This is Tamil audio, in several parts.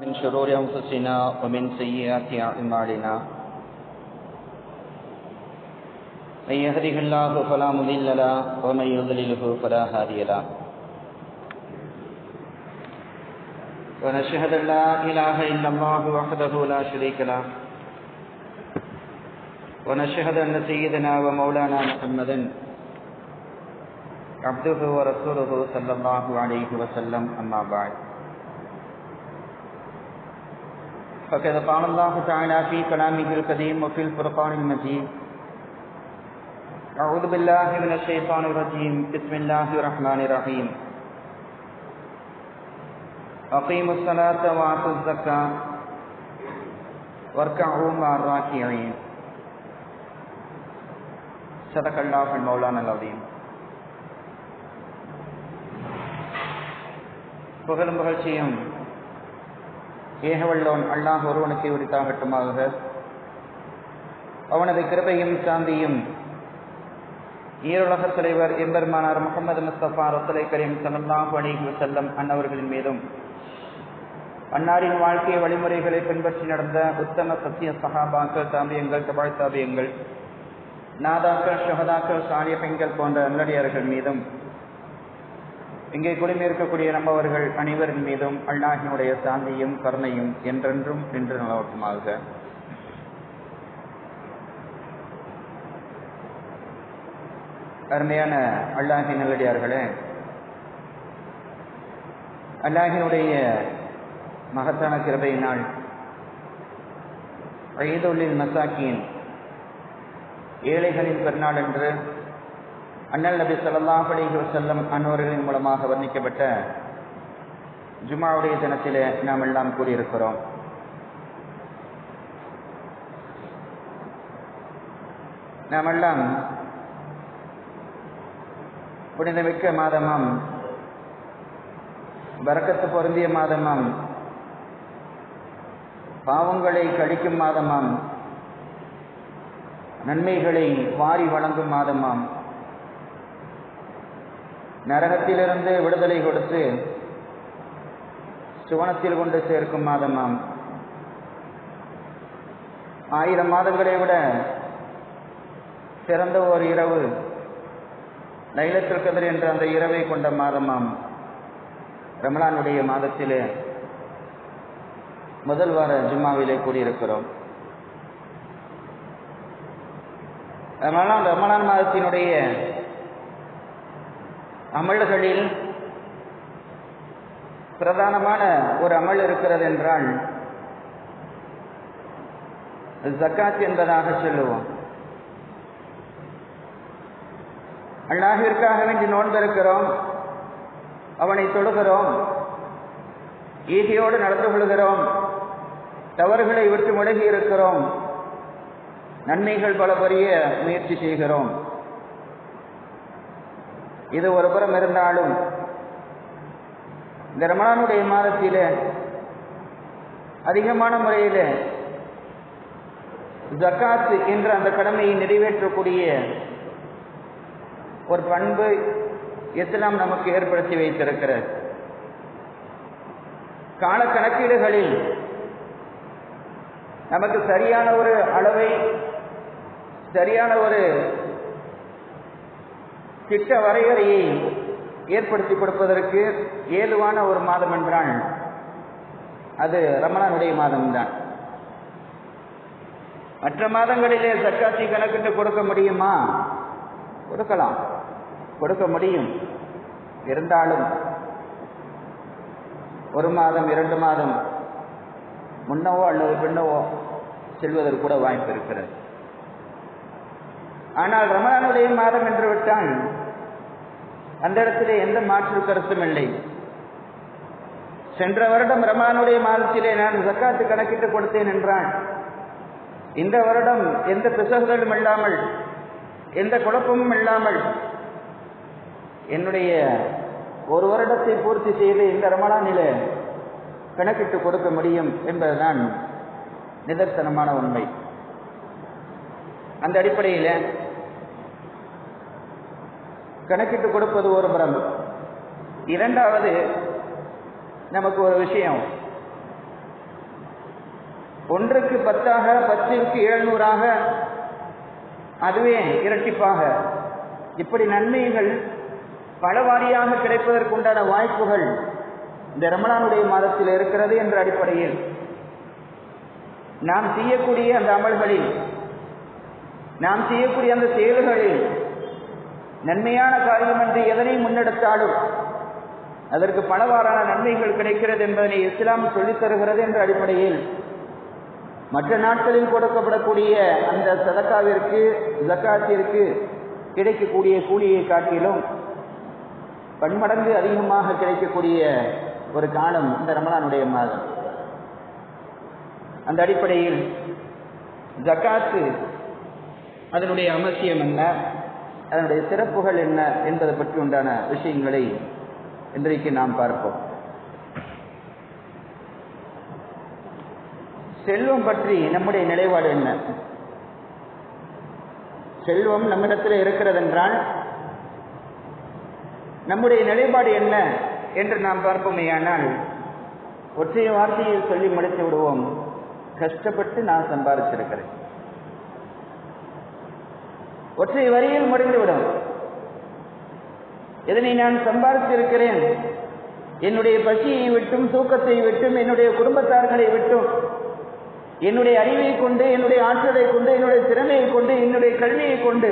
من شرور أنفسنا ومن سيئات أعمالنا. من يهده الله فلا مضل له ومن يضلله فلا هادي له. ونشهد أن لا إله إلا الله وحده لا شريك له. ونشهد أن سيدنا ومولانا محمدا عبده ورسوله صلى الله عليه وسلم أما بعد. فقد قال الله تعالى في كلامه القديم وفي الفرقان المجيد أعوذ بالله من الشيطان الرجيم بسم الله الرحمن الرحيم أقيموا الصلاة وآتوا الزكاة واركعوا مع الراكعين صدق الله المولانا العظيم புகழும் புகழ்ச்சியும் ஏகவல்லோன் அல்லாஹ் ஒருவனுக்கு உரித்தாகட்டுமாக. அவனது கிருபையும் சாந்தியும் ஈரோலக தலைவர் எம்பெருமானார் முகமது முஸ்தபா ரசலை கரீம் சல்லாஹு அலிஹி வசல்லம் அன்னவர்களின் மீதும் அன்னாரின் வாழ்க்கை வழிமுறைகளை பின்பற்றி நடந்த உத்தம சத்திய சகாபாக்கள் தாபியங்கள் தபாய் தாபியங்கள் நாதாக்கள் ஷஹதாக்கள் சாலிய பெண்கள் போன்ற நல்லடியார்கள் மீதும் இங்கே குடிமை இருக்கக்கூடிய நம்மவர்கள் அனைவரின் மீதும் அல்லாஹினுடைய சாந்தியும் கருணையும் என்றென்றும் நின்று நிலவட்டுமாக. அருமையான அல்லாஹி நல்லடியார்களே அல்லாஹினுடைய மகத்தான கிருபையினால் ஐதொழில் மசாக்கியின் ஏழைகளின் பெருநாள் என்று அண்ணல் நபி சொல்லாஹ் அலிஹி வசல்லம் அன்னோர்களின் மூலமாக வர்ணிக்கப்பட்ட ஜுமாவுடைய தினத்திலே நாம் எல்லாம் கூறியிருக்கிறோம் நாம் எல்லாம் புனிதமிக்க மாதமாம் வரக்கத்து பொருந்திய மாதமாம் பாவங்களை கழிக்கும் மாதமாம் நன்மைகளை வாரி வழங்கும் மாதமாம். நரகத்திலிருந்து விடுதலை கொடுத்து சுவனத்தில் கொண்டு சேர்க்கும் மாதமாம் ஆயிரம் மாதங்களை விட சிறந்த ஒரு இரவு லைலத்தில் கதிர் என்ற அந்த இரவை கொண்ட மாதமாம் ரமலானுடைய மாதத்திலே முதல் வார ஜும்மாவிலே கூடியிருக்கிறோம். ரமலான் ரமலான் மாதத்தினுடைய அமல்களில் பிரதானமான ஒரு அமல் இருக்கிறது என்றால் ஜக்காத் என்பதாக சொல்லுவோம். அல்லாஹிற்காக வேண்டி நோன்பிருக்கிறோம் அவனை தொழுகிறோம் ஈகையோடு நடந்து கொள்கிறோம் தவறுகளை விட்டு முடகி இருக்கிறோம் நன்மைகள் பல பெரிய முயற்சி செய்கிறோம். இது ஒரு புறம் இருந்தாலும் இந்த ரமணானுடைய மாதத்தில் அதிகமான முறையில் ஜக்காத் என்ற அந்த கடமையை நிறைவேற்றக்கூடிய ஒரு பண்பு இஸ்லாம் நமக்கு ஏற்படுத்தி வைத்திருக்கிறது. கால கணக்கீடுகளில் நமக்கு சரியான ஒரு அளவை சரியான ஒரு திட்ட வரையறையை ஏற்படுத்தி கொடுப்பதற்கு ஏதுவான ஒரு மாதம் என்றால் அது ரமணானுடைய மாதம்தான். மற்ற மாதங்களிலே சர்க்காட்சி கணக்கிட்டு கொடுக்க முடியுமா? கொடுக்கலாம். கொடுக்க முடியும். இருந்தாலும் ஒரு மாதம் இரண்டு மாதம் முன்னவோ அல்லது பின்னவோ செல்வதற்கு கூட வாய்ப்பு இருக்கிறது. ஆனால் ரமணானுடைய மாதம் என்று விட்டால் அந்த இடத்திலே எந்த மாற்று கருத்தும் இல்லை. சென்ற வருடம் ரமானுடைய மாதத்திலே நான் ஜக்காத்து கணக்கிட்டு கொடுத்தேன் என்றான். இந்த வருடம் எந்த பிசகுகளும் இல்லாமல் எந்த குழப்பமும் இல்லாமல் என்னுடைய ஒரு வருடத்தை பூர்த்தி செய்து இந்த ரமலானிலே கணக்கிட்டு கொடுக்க முடியும் என்பதுதான் நிதர்சனமான உண்மை. அந்த அடிப்படையில் கணக்கிட்டு கொடுப்பது ஒரு புறம் இரண்டாவது நமக்கு ஒரு விஷயம். ஒன்றுக்கு பத்தாக பத்திற்கு எழுநூறாக அதுவே இரட்டிப்பாக. இப்படி நன்மைகள் பலவாரியாக கிடைப்பதற்குண்டான வாய்ப்புகள் இந்த ரமணானுடைய மாதத்தில் இருக்கிறது என்ற அடிப்படையில் நாம் செய்யக்கூடிய அந்த அமல்களில் நாம் செய்யக்கூடிய அந்த செயல்களில் நன்மையான காரியம் என்று எதனை முன்னெடுத்தாலும் அதற்கு பலவாறான நன்மைகள் கிடைக்கிறது என்பதனை இஸ்லாம் சொல்லித் தருகிறது என்ற அடிப்படையில் மற்ற நாட்களில் கொடுக்கப்படக்கூடிய அந்த சதக்காவிற்கு ஜக்காத்திற்கு கிடைக்கக்கூடிய கூலியை காட்டிலும் பன்மடங்கு அதிகமாக கிடைக்கக்கூடிய ஒரு காலம் இந்த ரமலானுடைய மாதம். அந்த அடிப்படையில் ஜக்காத்து அதனுடைய அவசியம் என்ன அதனுடைய சிறப்புகள் என்ன என்பதை பற்றி உண்டான விஷயங்களை இன்றைக்கு நாம் பார்ப்போம். செல்வம் பற்றி நம்முடைய நிலைப்பாடு என்ன? செல்வம் நம்மிடத்தில் இருக்கிறது என்றால் நம்முடைய நிலைப்பாடு என்ன என்று நாம் பார்ப்போமேயானால் ஒற்றை வார்த்தையில் சொல்லி முடித்து விடுவோம் கஷ்டப்பட்டு நான் சம்பாதிச்சிருக்கிறேன் ஒற்றை வரியில் முடிந்துவிடும். இதனை நான் சம்பாதித்திருக்கிறேன்? என்னுடைய பசியை விட்டும் தூக்கத்தை விட்டும் என்னுடைய குடும்பத்தார்களை விட்டும் என்னுடைய அறிவை கொண்டு என்னுடைய ஆற்றலை கொண்டு என்னுடைய திறமையை கொண்டு என்னுடைய கல்வியை கொண்டு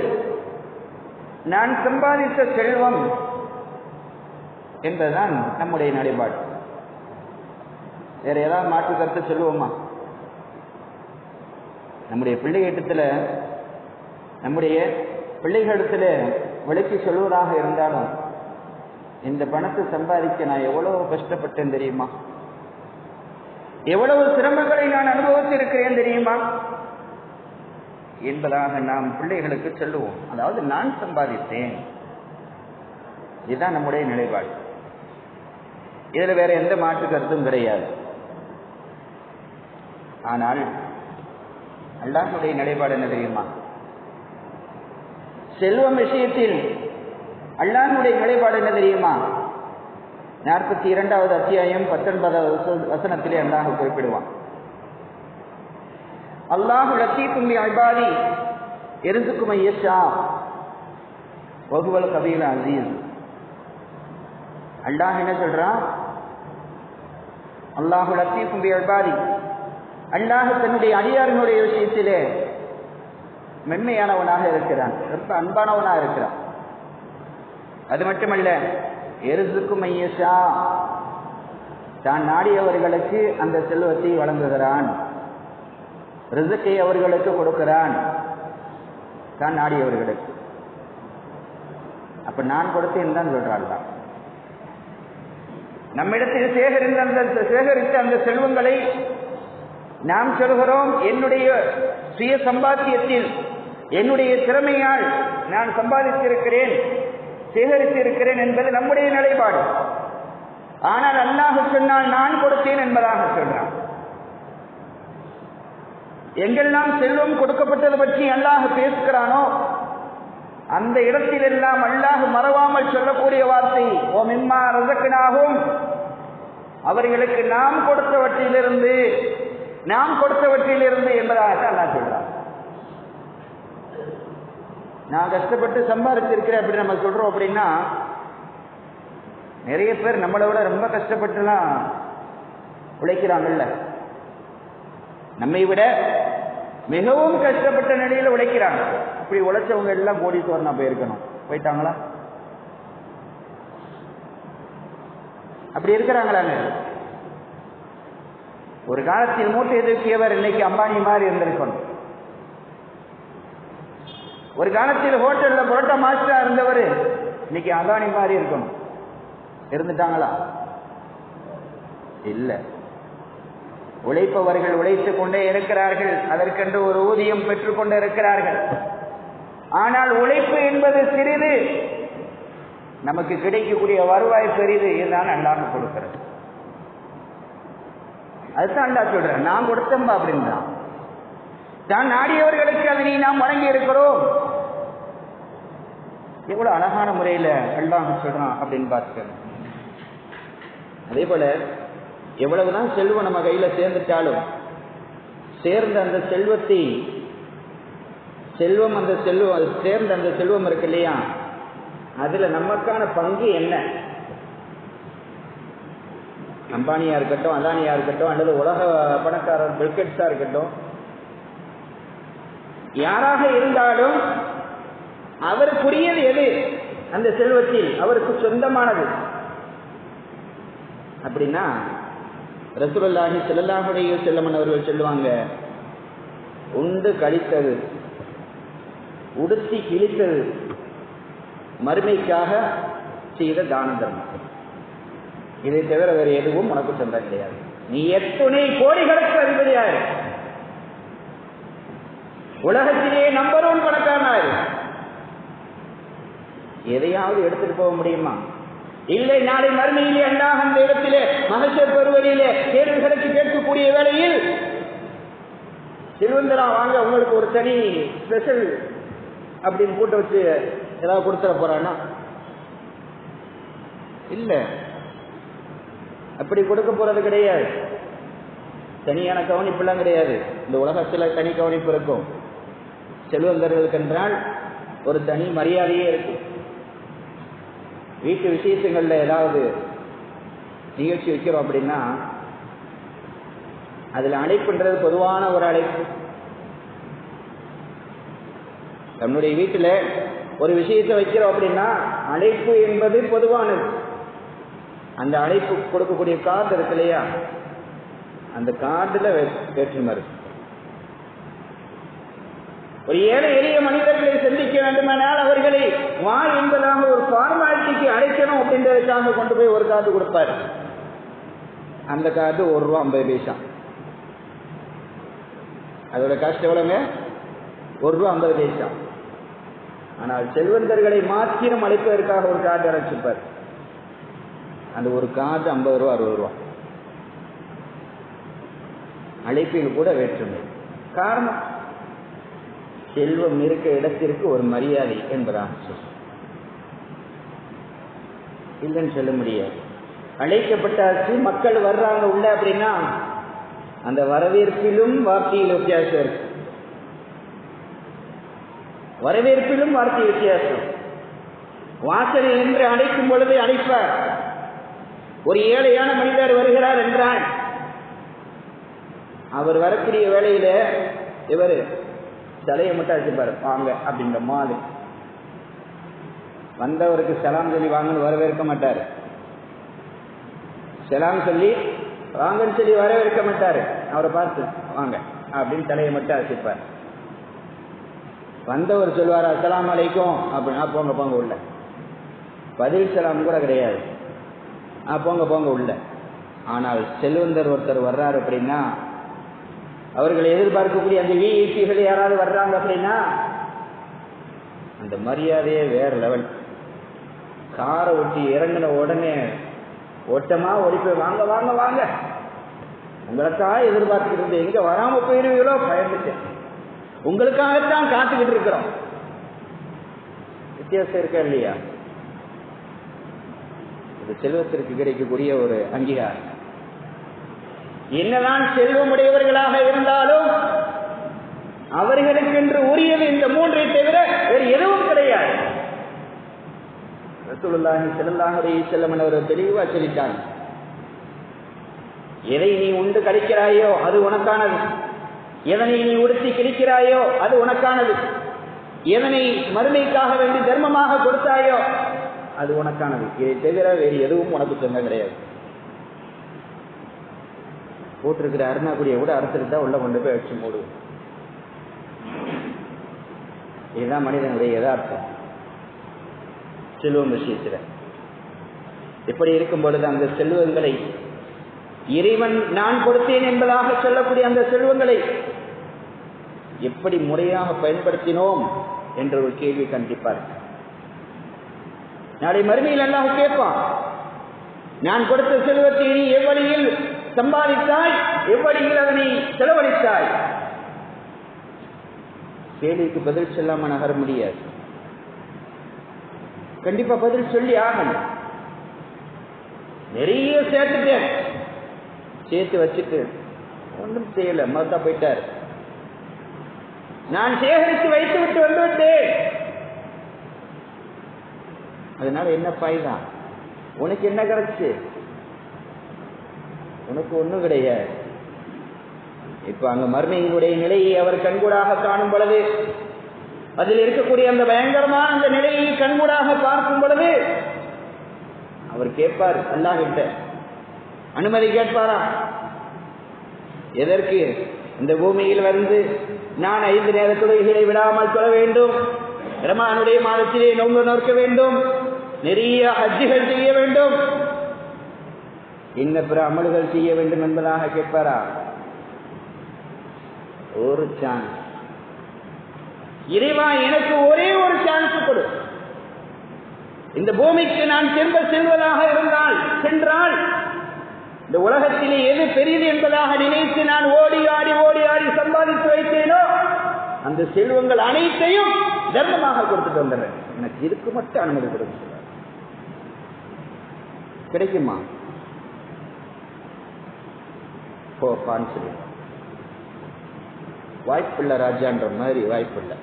நான் சம்பாதித்த செல்வம் என்பதுதான் நம்முடைய நடைபாடு வேற ஏதாவது மாற்று கருத்து சொல்லுவோமா? நம்முடைய பிள்ளைகிட்டத்தில் நம்முடைய பிள்ளைகளிடத்தில் விளக்கி சொல்வதாக இருந்தாலும் இந்த பணத்தை சம்பாதிக்க நான் எவ்வளவு கஷ்டப்பட்டேன் தெரியுமா? எவ்வளவு சிரமங்களை நான் அனுபவித்திருக்கிறேன் தெரியுமா? என்பதாக நாம் பிள்ளைகளுக்கு சொல்லுவோம். அதாவது நான் சம்பாதித்தேன். இதுதான் நம்முடைய நிலைப்பாடு. இதுல வேற எந்த மாற்று கருத்தும் கிடையாது. ஆனால் அல்லாஹுடைய நிலைப்பாடு என்ன தெரியுமா? செல்வம் விஷயத்தில் அல்லாஹுடைய நிலைப்பாடு என்ன தெரியுமா? நாற்பத்தி இரண்டாவது அத்தியாயம் பத்தொன்பதாவது வசனத்திலே அல்லாஹ் குறிப்பிடுவான். அல்லாஹு லத்தீஃபும் அபாதி எருசுக்கும் ஐயஷா வகுவல் கபீல் அசீஸ் அல்லாஹ் என்ன சொல்றான்? அல்லாஹு லத்தீஃபும் அபாதி அல்லாஹ் தன்னுடைய அடியாரினுடைய விஷயத்திலே மென்மையானவனாக இருக்கிறான். ரொம்ப அன்பானவனாக இருக்கிறான். அது மட்டுமல்ல எருசுக்கும் ஐயஷா தான் நாடியவர்களுக்கு அந்த செல்வத்தை வழங்குகிறான். ரிசுக்கை அவர்களுக்கு கொடுக்கிறான். தான் நாடியவர்களுக்கு. அப்ப நான் கொடுத்தேன் தான் சொல்றாள் நம்மிடத்தில் சேகரித்த அந்த சேகரித்த அந்த செல்வங்களை நாம் சொல்கிறோம். என்னுடைய சுய சம்பாத்தியத்தில் என்னுடைய திறமையால் நான் சம்பாதித்திருக்கிறேன் சேகரித்திருக்கிறேன் என்பது நம்முடைய நிலைப்பாடு. ஆனால் அல்லாஹ் சொன்னால் நான் கொடுத்தேன் என்பதாக சொல்றான். எங்கெல்லாம் செல்வம் கொடுக்கப்பட்டது பற்றி அல்லாஹ் பேசுகிறானோ அந்த இடத்திலெல்லாம் அல்லாஹ் மறவாமல் சொல்லக்கூடிய வார்த்தை ஓ மிம்மா ரசக்கனாகும் அவர்களுக்கு நாம் கொடுத்தவற்றிலிருந்து நாம் கொடுத்தவற்றிலிருந்து என்பதாக அல்லாஹ் சொல்றான். நான் கஷ்டப்பட்டு சம்பாதிச்சிருக்கிறேன் அப்படின்னு நம்ம சொல்றோம் அப்படின்னா நிறைய பேர் நம்மளை விட ரொம்ப கஷ்டப்பட்டுலாம் உழைக்கிறாங்கல்ல. நம்மை விட மிகவும் கஷ்டப்பட்ட நிலையில உழைக்கிறாங்க. இப்படி உழைச்சவங்க எல்லாம் கோடீஸ்வரனா போயிருக்கணும். போயிட்டாங்களா? அப்படி இருக்கிறாங்களாங்க. ஒரு காலத்தில் மூட்டை எதிர்க்கியவர் இன்னைக்கு அம்பானி மாதிரி இருந்திருக்கணும். ஒரு காலத்தில் ஹோட்டல்ல புரோட்டா மாஸ்டரா இருந்தவர். இன்னைக்கு அதானி மாதிரி இருக்கணும். இருந்துட்டாங்களா? இல்ல. உழைப்பவர்கள் உழைத்துக் கொண்டே இருக்கிறார்கள். அதற்கென்று ஒரு ஊதியம் பெற்றுக் கொண்டு இருக்கிறார்கள். ஆனால் உழைப்பு என்பது சிறிது. நமக்கு கிடைக்கக்கூடிய வருவாய் பெரிது. இதுதான் அல்லாம கொடுக்கிறது. அதுதான் அண்டா சொல்றேன். நான் கொடுத்தம்பா அப்படின்னு தான் நாடியவர்களுக்கு அதனை நாம் வழங்கி இருக்கிறோம் எவ்வளவு அழகான முறையில அல்லாஹ் சொல்றான் அப்படின்னு பார்த்துக்கணும் அதே போல எவ்வளவுதான் செல்வம் நம்ம கையில சேர்ந்துட்டாலும் சேர்ந்த அந்த செல்வத்தை செல்வம் அந்த செல்வம் சேர்ந்த அந்த செல்வம் இருக்கு இல்லையா? அதுல நமக்கான பங்கு என்ன? அம்பானியா இருக்கட்டும் அதானியா இருக்கட்டும் அல்லது உலக பணக்காரர் பில்கெட்ஸா இருக்கட்டும் யாராக இருந்தாலும் அவருக்குரியது எது? அந்த செல்வத்தில் அவருக்கு சொந்தமானது. அப்படின்னா ரசூலுல்லாஹி ஸல்லல்லாஹு செல்லமன் அவர்கள் சொல்லுவாங்க உண்டு கழித்தது உடுத்தி கிழித்தது மறுமைக்காக செய்த தான தர்மம். இதை தவிர வேறு எதுவும் உனக்கு சொந்தம் கிடையாது. நீ எத்துணை கோடிகளுக்கு அதிபதியாரு உலகத்திலேயே நம்பர் ஒன் பணக்காரனாயிரு எதையாவது எடுத்துட்டு போக முடியுமா? இல்லை நாளை மறுமையிலே அண்டாகம் வேகத்திலே மகசர் பெறுவதிலே கேள்விகளுக்கு கேட்கக்கூடிய வேளையில் திருவந்தரா வாங்க உங்களுக்கு ஒரு தனி ஸ்பெஷல் அப்படின்னு கூட்ட வச்சு ஏதாவது கொடுத்துட போறானா இல்ல. அப்படி கொடுக்க போறது கிடையாது. தனியான கவனிப்புலாம் கிடையாது. இந்த உலகத்துல தனி கவனிப்பு இருக்கும். செல்வந்தர்களுக்கு என்றால் ஒரு தனி மரியாதையே இருக்கும். வீட்டு விசேஷங்கள்ல ஏதாவது நிகழ்ச்சி வைக்கிறோம் அப்படின்னா அதுல அழைப்புன்றது பொதுவான ஒரு அழைப்பு. நம்முடைய வீட்டுல ஒரு விஷயத்தை வைக்கிறோம் அப்படின்னா அழைப்பு என்பது பொதுவானது. அந்த அழைப்பு கொடுக்கக்கூடிய கார்டு இருக்கு இல்லையா? அந்த கார்டில் வேற்றுமை இருக்கு. ஒரு ஏழை எளிய மனிதர்களை சந்திக்க வேண்டுமானால் அவர்களை வா என்பதாக ஒரு ஃபார்மாலிட்டிக்கு அழைக்கணும் அப்படின்றதுக்காக கொண்டு போய் ஒரு கார்டு கொடுப்பாரு. அந்த கார்டு ஒரு ரூபா ஐம்பது பைசா. அதோட காஸ்ட் எவ்வளவுங்க? ஒரு ரூபா ஐம்பது பைசா. ஆனால் செல்வந்தர்களை மாத்திரம் அழைப்பதற்காக ஒரு கார்டு அழைச்சிருப்பார் அந்த ஒரு கார்டு ஐம்பது ரூபா அறுபது ரூபா. அழைப்பில் கூட வேற்றுமை. காரணம் செல்வம் இருக்க இடத்திற்கு ஒரு மரியாதை என்பதாக இல்லைன்னு சொல்ல முடியாது. அழைக்கப்பட்டாச்சு மக்கள் வர்றாங்க உள்ள அப்படின்னா அந்த வரவேற்பிலும் வார்த்தையில் வித்தியாசம் இருக்கு. வரவேற்பிலும் வார்த்தை வித்தியாசம். வாசலில் என்று அழைக்கும் பொழுது அழைப்பார். ஒரு ஏழையான மனிதர் வருகிறார் என்றால் அவர் வரக்கூடிய வேலையில இவர் தலையை மட்டும் அடிச்சுப்பாரு வாங்க அப்படின்ற மாதிரி. வந்தவருக்கு செலாம் சொல்லி வாங்கன்னு வரவேற்க மாட்டார். செலாம் சொல்லி வாங்கன்னு சொல்லி வரவேற்க மாட்டாரு. அவரை பார்த்து வாங்க அப்படின்னு தலையை மட்டும் அடிச்சுப்பார் வந்தவர் சொல்லுவார் அஸ்லாம் அலைக்கும். அப்படின்னா போங்க போங்க உள்ள. பதில் செலாம் கூட கிடையாது. போங்க போங்க உள்ள. ஆனால் செல்வந்தர் ஒருத்தர் வர்றாரு அப்படின்னா அவர்களை எதிர்பார்க்கக்கூடிய அந்த விஐபிகள் யாராவது வர்றாங்க அப்படின்னா அந்த மரியாதையே வேற லெவல் காரை ஒட்டி இறங்கின உடனே ஓட்டமா ஓடி போய் வாங்க வாங்க வாங்க. உங்களுக்காக எதிர்பார்த்துக்கிட்டு இருந்தேன். எங்க வராம போயிருவீங்களோ பயந்துட்டேன். உங்களுக்காகத்தான் காத்துக்கிட்டு இருக்கிறோம். வித்தியாசம் இருக்கா இல்லையா? இது செல்வத்திற்கு கிடைக்கக்கூடிய ஒரு அங்கீகாரம். என்னதான் செல்வமுடையவர்களாக இருந்தாலும் அவர்களுக்கென்று உரியது இந்த மூன்றை தவிர வேறு எதுவும் கிடையாது. ரசூலுல்லாஹி ஸல்லல்லாஹு அலைஹி வஸல்லம் அவர் தெளிவா சொல்லிட்டாங்க. எதை நீ உண்டு கழிக்கிறாயோ அது உனக்கானது. எதனை நீ உடுத்தி கிழிக்கிறாயோ அது உனக்கானது. எதனை மறுமைக்காக வேண்டி தர்மமாக கொடுத்தாயோ அது உனக்கானது. இதை தவிர வேறு எதுவும் உனக்கு சொந்த கிடையாது. போட்டிருக்கிற அருணாக்குடியை கூட அறுத்துருந்தா தான் உள்ள கொண்டு போய் வச்சு மூடுவோம் இதுதான் மனிதனுடைய யதார்த்தம். செல்வம் விஷயத்தில். இப்படி இருக்கும் பொழுது அந்த செல்வங்களை இறைவன் நான் கொடுத்தேன் என்பதாக சொல்லக்கூடிய அந்த செல்வங்களை எப்படி முறையாக பயன்படுத்தினோம் என்ற ஒரு கேள்வி கண்டிப்பார் நாளை மறுமையில் அல்லாஹ் கேட்பான் நான் கொடுத்த செல்வத்தை நீ எவ்வளியில் சம்பாதித்தாய் எவ்வழியில் அதனை செலவழித்தாய். கேள்விக்கு பதில் சொல்லாம நகர முடியாது. கண்டிப்பா பதில் சொல்லி ஆகணும். நிறைய சேர்த்துட்டேன். சேர்த்து வச்சுட்டு ஒன்றும் செய்யல. மறுத்தா போயிட்டார். நான் சேகரித்து வைத்து விட்டு வந்து விட்டேன். அதனால என்ன பாய்தான் உனக்கு என்ன கிடைச்சு? உனக்கு ஒன்றும் கிடையாது. இப்ப அங்க மர்மையினுடைய நிலையை அவர் கண்கூடாக காணும் பொழுது அதில் இருக்கக்கூடிய அந்த பயங்கரமான அந்த நிலையை கண்கூடாக பார்க்கும் பொழுது அவர் கேட்பார் அல்லாஹிட்ட அனுமதி கேட்பாரா? எதற்கு? இந்த பூமியில் வந்து நான் ஐந்து நேர தொழுகைகளை விடாமல் தொழ வேண்டும். ரமானுடைய மாதத்திலே நோன்பு நோக்க வேண்டும். நிறைய ஹஜ்ஜிகள் செய்ய வேண்டும். இன்ன பிற அமல்கள் செய்ய வேண்டும் என்பதாக கேட்பாரா? ஒரு சான்ஸ் இறைவா எனக்கு ஒரே ஒரு சான்ஸ் கொடு. இந்த பூமிக்கு நான் திரும்ப செல்வதாக இருந்தால் சென்றால் இந்த உலகத்திலே எது பெரியது என்பதாக நினைத்து நான் ஓடி ஆடி ஓடி ஆடி சம்பாதித்து வைத்தேனோ அந்த செல்வங்கள் அனைத்தையும் தர்மமாக கொடுத்துட்டு வந்துடுறேன். எனக்கு இதுக்கு மட்டும் அனுமதி கொடுக்க கிடைக்குமா? போப்பான்னு சொல்லி வாய்ப்பில்லை ராஜான்ற மாதிரி வாய்ப்பில்லை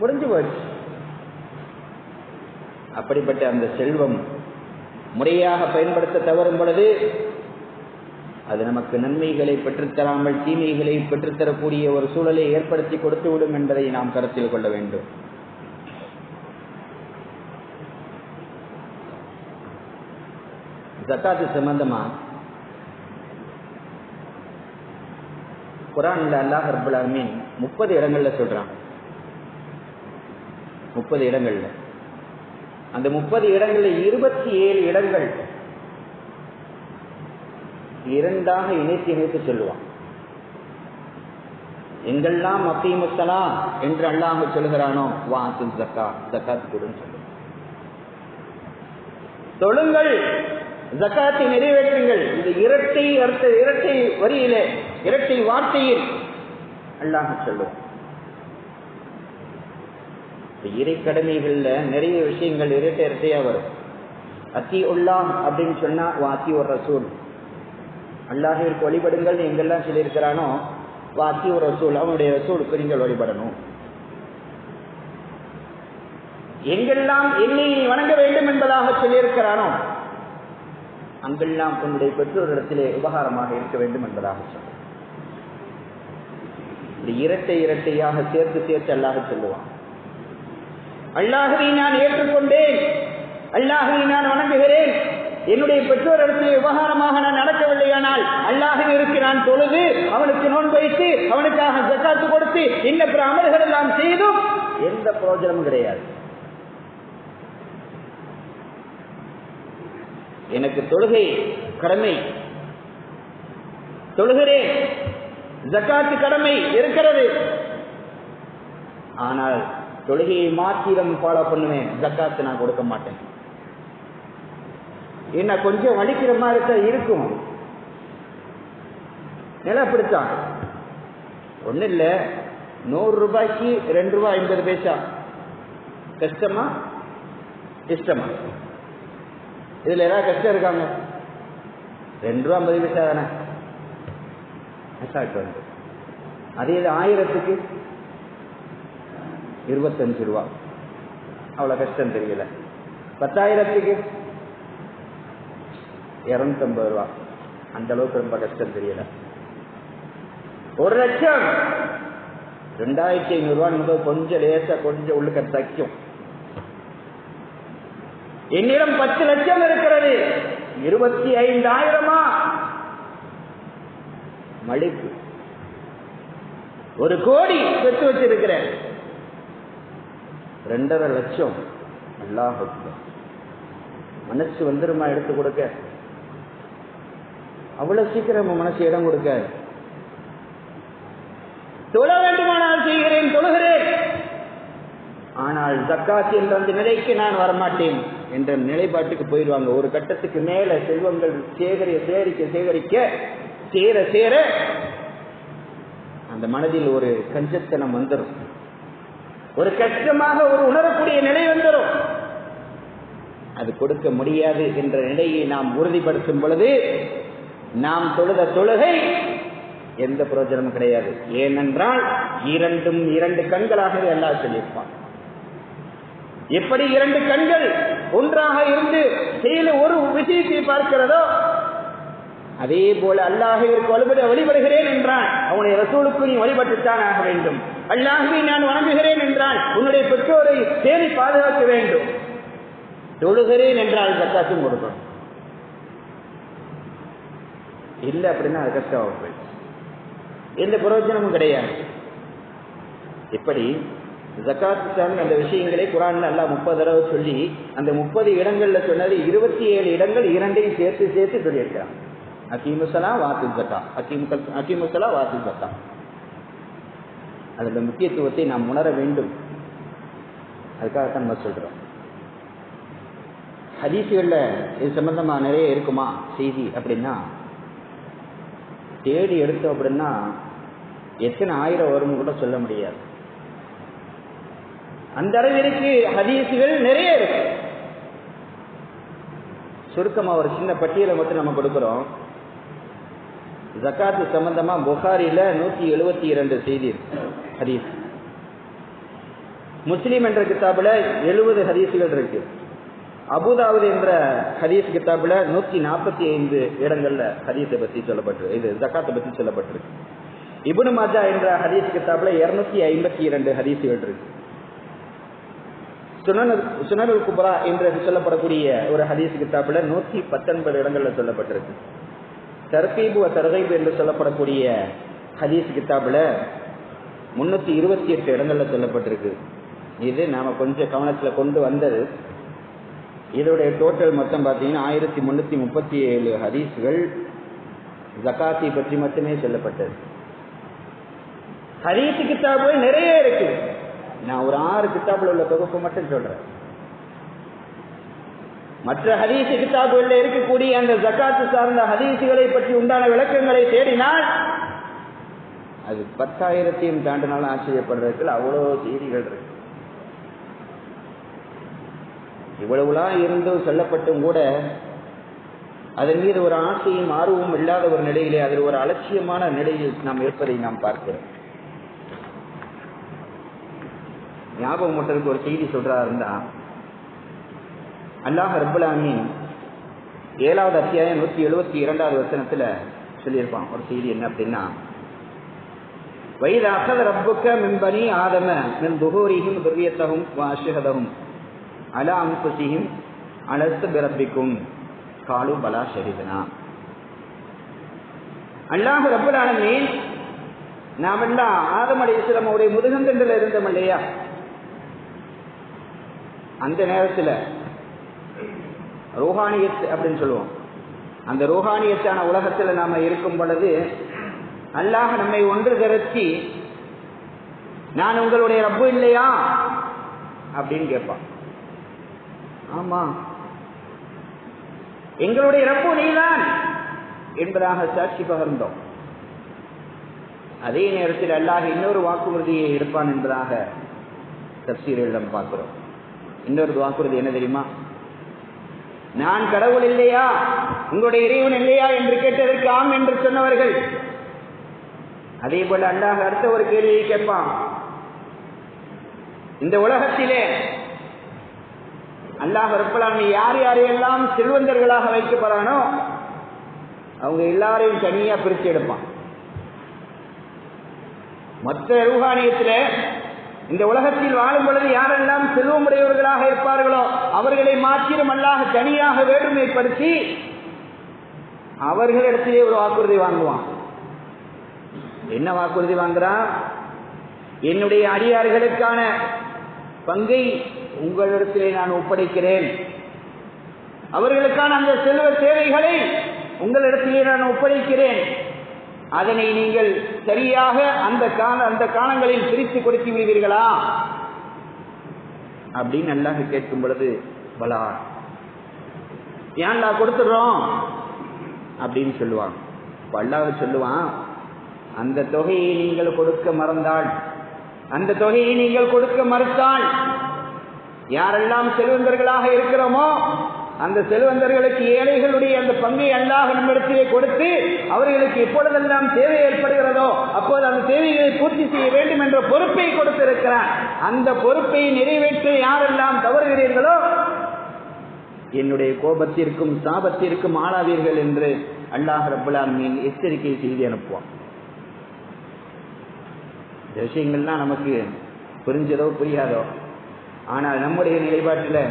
முடிஞ்சு போச்சு. அப்படிப்பட்ட அந்த செல்வம் முறையாக பயன்படுத்த தவறும் பொழுது அது நமக்கு நன்மைகளை பெற்றுத்தராமல் தீமைகளை பெற்றுத்தரக்கூடிய ஒரு சூழலை ஏற்படுத்தி கொடுத்து விடும் என்பதை நாம் கருத்தில் கொள்ள வேண்டும். ஜக்காத்து சம்பந்தமா குரான்ல அல்லாஹ் ரபுல் ஆலமீன் முப்பது இடங்கள்ல சொல்றான் முப்பது இடங்கள்ல. அந்த முப்பது இடங்கள்ல இருபத்தி ஏழு இடங்கள் இரண்டாக இணைத்து இணைத்து சொல்லுவான் எங்கெல்லாம் அக்கீமுத்தலா என்று அல்லாஹ் சொல்லுகிறானோ வாத்து ஜக்கா ஜக்காத் கொடுன்னு சொல்லுவான் தொழுங்கள் ஜக்காத்தை நிறைவேற்றுங்கள். இந்த இரட்டை அர்த்த இரட்டை வரியிலே இரட்டை வார்த்தையில் அல்லாஹ் சொல்லுவோம் இறை கடமைகள்ல நிறைய விஷயங்கள் இரட்டை இரட்டையா வரும். அத்தி உள்ளாம் அப்படின்னு சொன்னா வாத்தி ஒரு ரசூல். அல்லாஹிற்கு வழிபடுங்கள் எங்கெல்லாம் சொல்லியிருக்கிறானோ வாத்தி ஒரு ரசூல் அவனுடைய ரசூலுக்கு நீங்கள் வழிபடணும். எங்கெல்லாம் என்னை நீ வணங்க வேண்டும் என்பதாக சொல்லியிருக்கிறானோ அங்கெல்லாம் உன்னுடைய பெற்றோரிடத்திலே உபகாரமாக இருக்க வேண்டும் என்பதாக சொல்ல இப்படி இரட்டை இரட்டையாக சேர்த்து சேர்த்து அல்லாஹ் சொல்லுவான். அல்லாஹவை நான் ஏற்றுக்கொண்டேன். அல்லாஹவை நான் வணங்குகிறேன். என்னுடைய பெற்றோர் இடத்திலே விவகாரமாக நான் நடக்கவில்லையானால் இருக்கு நான் தொழுது அவனுக்கு நோன்பு வைத்து அவனுக்காக ஜக்காத்து கொடுத்து இந்த பிற அமல்கள் எல்லாம் செய்தும் எந்த பிரயோஜனமும் கிடையாது. எனக்கு தொழுகை கடமை. தொழுகிறேன். ஜக்காத்து கடமை இருக்கிறது. ஆனால் தொழுகையை மாத்திரம் ஃபாலோ பண்ணுவேன். ஜக்காத்து நான் கொடுக்க மாட்டேன். என்ன கொஞ்சம் வலிக்கிற மாதிரி தான் இருக்கும். நிலப்பிடித்தான் ஒன்றும் இல்லை. நூறு ரூபாய்க்கு ரெண்டு ரூபாய் ஐம்பது பைசா. கஷ்டமா? இஷ்டமா? இதுல ஏதாவது கஷ்டம் இருக்காங்க? ரெண்டு ரூபா ஐம்பது பைசா தானே. அசால்ட் வந்து அதே இது ஆயிரத்துக்கு இருபத்தஞ்சு ரூபா. அவ்வளோ கஷ்டம் தெரியல. பத்தாயிரத்துக்கு இரநூத்தம்பது ரூபா. அந்த அளவுக்கு ரொம்ப கஷ்டம் தெரியல. ஒரு லட்சம். ரெண்டாயிரத்தி ஐநூறு ரூபா முதல் கொஞ்சம் லேசா கொஞ்சம் உள்ளுக்க தைக்கும். என்னிடம் பத்து லட்சம் இருக்கிறது. இருபத்தி ஐந்தாயிரமா? மடிப்பு. ஒரு கோடி பெற்று வச்சிருக்கிறேன். ரெண்டரை லட்சம். நல்லா மனசு வந்துருமா எடுத்து கொடுக்க? அவ்வளவு சீக்கிரம் மனசு இடம் கொடுக்க. தொழ வேண்டுமானால் செய்கிறேன் தொழுகிறேன். ஆனால் தக்காசி என்ற அந்த நிலைக்கு நான் வரமாட்டேன் என்ற நிலைப்பாட்டுக்கு போயிடுவாங்க. ஒரு கட்டத்துக்கு மேல செல்வங்கள் சேகரிய சேகரிக்க சேகரிக்க சேர சேர அந்த மனதில் ஒரு கஞ்சத்தனம் வந்துடும் ஒரு கஷ்டமாக ஒரு உணரக்கூடிய நிலை வந்துடும் அது கொடுக்க முடியாது என்ற நிலையை நாம் உறுதிப்படுத்தும் பொழுது நாம் தொழுத தொழுகை எந்த பிரயோஜனமும் கிடையாது. ஏனென்றால் இரண்டும் இரண்டு கண்களாகவே அல்லா சொல்லியிருப்பான். எப்படி இரண்டு கண்கள் ஒன்றாக இருந்து செயல ஒரு விஷயத்தை பார்க்கிறதோ அதே போல அல்லாஹிற்கு வழிபட வழிபடுகிறேன் என்றான். அவனுடைய ரசூலுக்கு நீ வழிபட்டுத்தான் ஆக வேண்டும். அல்லாஹுவை நான் வணங்குகிறேன் என்றால் உன்னுடைய பெற்றோரை தேடி பாதுகாக்க வேண்டும். தொழுகிறேன் என்றால் ஜக்காத்தும் கொடுக்கணும். இல்லை அப்படின்னா அது கஷ்டம் எந்த பிரயோஜனமும் கிடையாது. இப்படி ஜக்காத்து சார்ந்த அந்த விஷயங்களை குரான் அல்லா முப்பது தடவை சொல்லி அந்த முப்பது இடங்கள்ல சொன்னது இருபத்தி ஏழு இடங்கள் இரண்டையும் சேர்த்து சேர்த்து சொல்லியிருக்கிறான். அக்கீமுசலா வாத்து ஜக்கா. அக்கீமுகல் அக்கீமுசலா வாத்து ஜக்கா. அதோட முக்கியத்துவத்தை நாம் உணர வேண்டும். அதுக்காகத்தான் நம்ம சொல்றோம். ஹதீசுகளில் இது சம்பந்தமா நிறைய இருக்குமா? செய்தி அப்படின்னா தேடி எடுத்தோம் அப்படின்னா எத்தனை ஆயிரம் வரும்னு கூட சொல்ல முடியாது. அந்த அளவிற்கு ஹதீசுகள் நிறைய இருக்கு. சுருக்கமா ஒரு சின்ன பட்டியலை மட்டும் நம்ம கொடுக்கிறோம். ஜக்காத்து சம்பந்தமா புகாரில நூத்தி எழுபத்தி இரண்டு செய்தி ஹதீஸ். முஸ்லீம் என்ற கிதாபுல எழுபது ஹதீசுகள் இருக்கு. அபுதாவது என்ற ஹதீஸ் கிதாபுல நூத்தி நாற்பத்தி ஐந்து இடங்கள்ல ஹதீஸை பத்தி சொல்லப்பட்டிருக்கு இது ஜக்காத்தை பத்தி சொல்லப்பட்டிருக்கு. இபுனு மாஜா என்ற ஹதீஸ் கிதாபுல இருநூத்தி ஐம்பத்தி இரண்டு ஹதீசுகள் இருக்கு. சுனனுல் குப்ரா என்று சொல்லப்படக்கூடிய ஒரு ஹதீஸ் கிதாபுல நூத்தி பத்தொன்பது இடங்கள்ல சொல்லப்பட்டிருக்கு. தர்கீபு தர்கைபு என்று சொல்லப்படக்கூடிய ஹதீஸ் கித்தாப்ல முன்னூத்தி இருபத்தி எட்டு இடங்கள்ல சொல்லப்பட்டிருக்கு. இது நாம கொஞ்சம் கவனத்துல கொண்டு வந்தது. இதோடைய டோட்டல் மொத்தம் பார்த்தீங்கன்னா ஆயிரத்தி முன்னூத்தி முப்பத்தி ஏழு ஹதீஸ்கள் ஜக்காத்தி பற்றி மட்டுமே சொல்லப்பட்டது. ஹதீஸ் கிதாபுகள் நிறைய இருக்கு நான் ஒரு ஆறு கித்தாப்ல உள்ள தொகுப்பு மட்டும் சொல்றேன். மற்ற ஹதீசு கிதாபுகளில் இருக்கக்கூடிய அந்த ஜக்காத்து சார்ந்த ஹதீசுகளை பற்றி உண்டான விளக்கங்களை தேடினால் அது பத்தாயிரத்தையும் தாண்டினாலும் ஆச்சரியப்படுறதுக்கு அவ்வளோ செய்திகள் இருக்கு. இவ்வளவுலாம் இருந்தும் சொல்லப்பட்டும் கூட அதன் மீது ஒரு ஆசையும் ஆர்வமும் இல்லாத ஒரு நிலையிலே அதில் ஒரு அலட்சியமான நிலையில் நாம் இருப்பதை நாம் பார்க்கிறோம். ஞாபகம் மட்டும் ஒரு செய்தி சொல்றா இருந்தா அல்லாஹ் ரபுல்லாமின் ஏழாவது அத்தியாயம் நூத்தி எழுபத்தி இரண்டாவது வசனத்துல சொல்லியிருப்பான். ஒரு செய்தி என்ன அப்படின்னா வயது அசத ரப்புக்க மின்பனி ஆதம மின் துகூரியும் துர்வியத்தகும் அசுகதகும் அல அம்புசியும் அலத்து பிறப்பிக்கும் காலு பலா ஷரிதனா அல்லாஹ் ரபுல்லாலமீன் நாம் எல்லாம் ஆதம் அலி இஸ்லாமுடைய முதுகந்தண்டில் இருந்தோம் இல்லையா? அந்த நேரத்தில் ரூஹானியத் அப்படின்னு சொல்லுவோம். அந்த ரோஹானியத்தான உலகத்தில் நாம இருக்கும் பொழுது அல்லாஹ் நம்மை ஒன்று திரட்டி நான் உங்களுடைய ரப்பு இல்லையா? அப்படின்னு கேட்பான். ஆமா. எங்களுடைய ரப்பு நீதான் என்பதாக சாட்சி பகர்ந்தோம். அதே நேரத்தில் அல்லாஹ் இன்னொரு வாக்குறுதியை எடுப்பான் என்பதாக தப்சீரிடம் பார்க்கிறோம். இன்னொரு வாக்குறுதி என்ன தெரியுமா? நான் கடவுள் இல்லையா? உங்களுடைய இறைவன் இல்லையா என்று கேட்டதற்கு ஆம் என்று சொன்னவர்கள். அதே போல அல்லாஹ் அடுத்த ஒரு கேள்வியை கேட்பான். இந்த உலகத்திலே அல்லாஹ் ரப்பலாமி யார் யாரையெல்லாம் செல்வந்தர்களாக வைக்கப்படுறானோ அவங்க எல்லாரையும் தனியா பிரித்து எடுப்பான். மொத்த ரூஹானியத்தில் இந்த உலகத்தில் வாழும் பொழுது யாரெல்லாம் செல்வமுடையவர்களாக இருப்பார்களோ அவர்களை மாத்திரம் அல்லாஹ் தனியாக வேற்றுமைப்படுத்தி அவர்களிடத்திலே ஒரு வாக்குறுதி வாங்குவான். என்ன வாக்குறுதி வாங்குறான்? என்னுடைய அடியார்களுக்கான பங்கை உங்களிடத்திலே நான் ஒப்படைக்கிறேன். அவர்களுக்கான அந்த செல்வ சேவைகளை உங்களிடத்திலே நான் ஒப்படைக்கிறேன். அதனை நீங்கள் சரியாக அந்த கால அந்த காலங்களில் பிரித்து கொடுத்து விடுவீர்களா? அப்படின்னு அல்லாஹ் கேட்கும் பொழுது பலா. ஏன்டா கொடுத்துடுறோம்? அப்படின்னு சொல்லுவான் அல்லாஹ் சொல்லுவான் அந்த தொகையை நீங்கள் கொடுக்க மறந்தால் அந்த தொகையை நீங்கள் கொடுக்க மறுத்தால் யாரெல்லாம் செல்வந்தர்களாக இருக்கிறோமோ அந்த செல்வந்தர்களுக்கு ஏழைகளுடைய அந்த பங்கை அல்லாஹ் நம்மிடத்திலே கொடுத்து அவர்களுக்கு எப்பொழுதெல்லாம் தேவை ஏற்படுகிறதோ அப்போது அந்த தேவைகளை பூர்த்தி செய்ய வேண்டும் என்ற பொறுப்பை கொடுத்திருக்கிறார். அந்த பொறுப்பை நிறைவேற்ற யாரெல்லாம் தவறுகிறீர்களோ என்னுடைய கோபத்திற்கும் சாபத்திற்கும் ஆளாவீர்கள் என்று அல்லாஹ் ரபுல்லாமின் எச்சரிக்கை செய்து அனுப்புவான். இந்த விஷயங்கள்லாம் நமக்கு புரிஞ்சதோ புரியாதோ? ஆனால் நம்முடைய நிலைப்பாட்டில்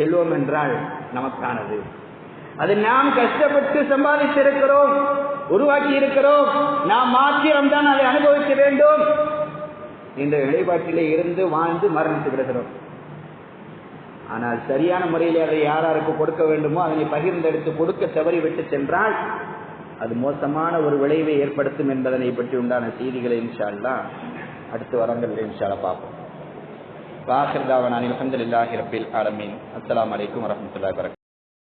செல்வம் என்றால் நமக்கானது. அது நாம் கஷ்டப்பட்டு சம்பாதித்திருக்கிறோம் உருவாக்கி இருக்கிறோம் நாம் மாத்திரம் தான் அதை அனுபவிக்க வேண்டும் என்ற நிலைப்பாட்டிலே இருந்து வாழ்ந்து மரணித்து விடுகிறோம். ஆனால் சரியான முறையில் அதை யாராருக்கு கொடுக்க வேண்டுமோ அதனை பகிர்ந்தெடுத்து கொடுக்க தவறி விட்டு சென்றால் அது மோசமான ஒரு விளைவை ஏற்படுத்தும் என்பதனை பற்றி உண்டான செய்திகளை இன்ஷால்லா அடுத்து வரங்கள் இன்ஷால பார்ப்போம். வாஹிர்தாவன் அனில் அஹமதுல்லாஹி ரபில் ஆலமீன் அஸ்லாம் வலைக்கம் வரமத்துல வரக்